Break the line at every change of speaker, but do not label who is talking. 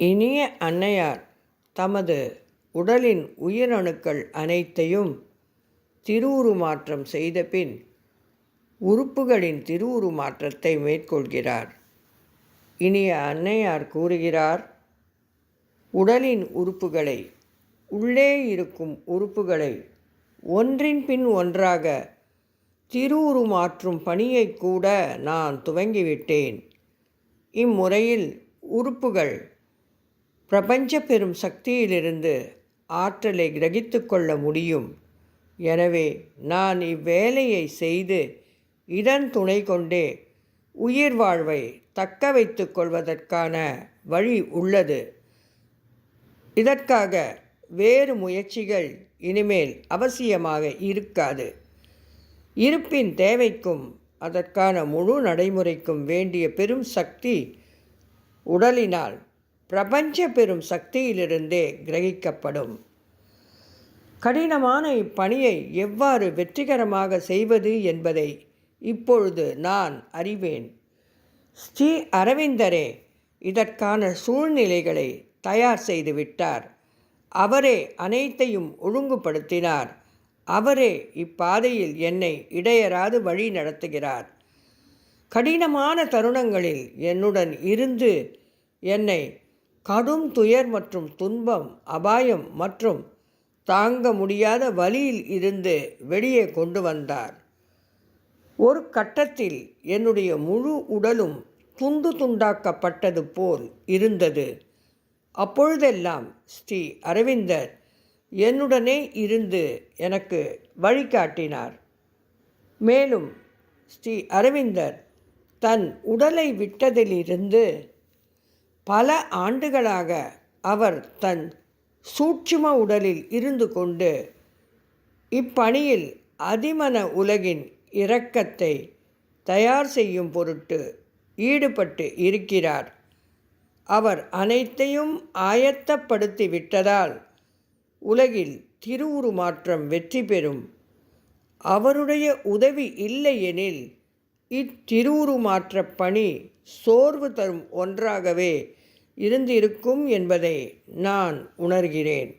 இனிய அன்னையார் தமது உடலின் உயிரணுக்கள் அனைத்தையும் திருவுருமாற்றம் செய்தபின் உறுப்புகளின் திருவுருமாற்றத்தை மேற்கொள்கிறார். இனிய அன்னையார் கூறுகிறார் உடலின் உறுப்புகளை உள்ளே இருக்கும் உறுப்புகளை ஒன்றின் பின் ஒன்றாக திருவுருமாற்றும் பணியை கூட நான் துவங்கிவிட்டேன். இம்முறையில் உறுப்புகள் பிரபஞ்ச பெரும் சக்தியிலிருந்து ஆற்றலை கிரகித்து கொள்ள முடியும். எனவே நான் இவ்வேலையை செய்து இதன் துணை கொண்டே உயிர் வாழ்வை தக்க வைத்து கொள்வதற்கான வழி உள்ளது. இதற்காக வேறு முயற்சிகள் இனிமேல் அவசியமாக இருக்காது. இருப்பின் தேவைக்கும் அதற்கான முழு நடைமுறைக்கும் வேண்டிய பெரும் சக்தி உடலினால் பிரபஞ்ச பெரும் சக்தியிலிருந்தே கிரகிக்கப்படும். கடினமான இப்பணியை எவ்வாறு வெற்றிகரமாக செய்வது என்பதை இப்பொழுது நான் அறிவேன். ஸ்ரீ அரவிந்தரே இதற்கான சூழ்நிலைகளை தயார் செய்து விட்டார். அவரே அனைத்தையும் ஒழுங்குபடுத்தினார். அவரே இப்பாதையில் என்னை இடையராது வழி நடத்துகிறார். கடினமான தருணங்களில் என்னுடன் இருந்து என்னை கடும் துயர் மற்றும் துன்பம் அபாயம் மற்றும் தாங்க முடியாத வழியில் இருந்து வெளியே கொண்டு வந்தார். ஒரு கட்டத்தில் என்னுடைய முழு உடலும் துண்டு துண்டாக்கப்பட்டது போல் இருந்தது. அப்பொழுதெல்லாம் ஸ்ரீ அரவிந்தர் என்னுடனே இருந்து எனக்கு வழிகாட்டினார். மேலும் ஸ்ரீ அரவிந்தர் தன் உடலை விட்டதிலிருந்து பல ஆண்டுகளாக அவர் தன் சூட்சும உடலில் இருந்து கொண்டு இப்பணியில் அதிமன உலகின் இரக்கத்தை தயார் செய்யும் பொருட்டு ஈடுபட்டு இருக்கிறார். அவர் அனைத்தையும் ஆயத்தப்படுத்தி விட்டதால் உலகில் திருவுருமாற்றம் வெற்றி பெறும். அவருடைய உதவி இல்லையெனில் இத்திருவுருமாற்ற பணி சோர்வு தரும் ஒன்றாகவே இருந்திருக்கும் என்பதை நான் உணர்கிறேன்.